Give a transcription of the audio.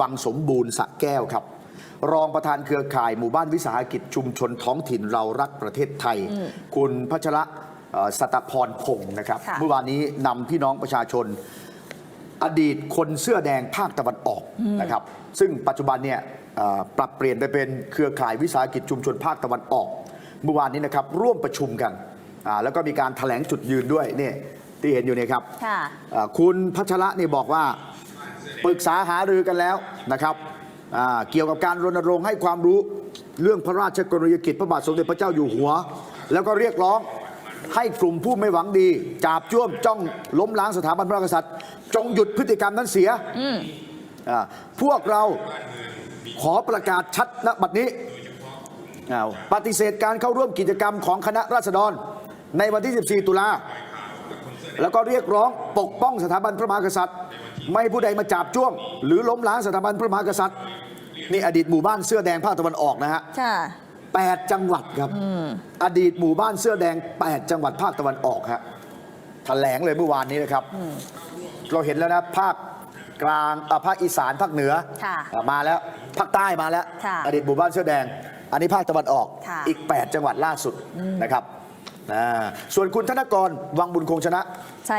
วังสมบูรณ์สระแก้วครับ รองประธานเครือข่ายหมู่บ้านวิสาหกิจชุมชนท้องถิ่นเรารักประเทศไทย คุณพัชระเอ่อสตพรพงศ์นะครับค่ะเมื่อวานนี้นำพี่น้องประชาชน อดีตคนเสื้อแดงภาคตะวันออกนะครับ ซึ่งปัจจุบันเนี่ยเอ่อปรับเปลี่ยนไปเป็นเครือข่ายวิสาหกิจชุมชนภาคตะวันออก เมื่อวานนี้นะครับร่วมประชุมกันอ่าแล้วก็มีการแถลงจุดยืนด้วยนี่ที่เห็นอยู่เนี่ยครับค่ะอ่าคุณพัชระนี่บอกว่า ปรึกษาหารือกันแล้วนะครับอ่าเกี่ยวกับการรณรงค์ให้ความรู้เรื่องพระราชกรณียกิจพระบาทสมเด็จพระเจ้าอยู่หัว แล้วก็เรียกร้องให้กลุ่มผู้ไม่หวังดี จาบจ้วมจ้องล้มล้างสถาบันพระมหากษัตริย์ จงหยุดพฤติกรรมนั้นเสียอ่าพวกเราขอประกาศชัดณบัดนี้อ้าวปฏิเสธการเข้าร่วมกิจกรรมของคณะราษฎรในวันที่ 14 ตุลา แล้วก็เรียกร้องปกป้องสถาบันพระมหากษัตริย์ ไม่ให้ผู้ใดมาจับจ้วง หรือล้มล้างสถาบันพระมหากษัตริย์นี่อดีตหมู่บ้านเสื้อแดงภาคตะวันออกนะฮะค่ะแปดจังหวัดครับ อดีตหมู่บ้านเสื้อแดงแปดจังหวัดภาคตะวันออกฮะแถลงเลยเมื่อวานนี้นะครับ เราเห็นแล้วนะภาคกลางอะภาคอีสานภาคเหนือค่ะอะมาแล้วภาคใต้มาแล้วค่ะอดีตหมู่บ้านเสื้อแดง อันนี้ภาคตะวันออกค่ะอีก 8 จังหวัดล่าสุดนะครับ นะส่วนคุณธนกรวังบุญคงชนะ ใช่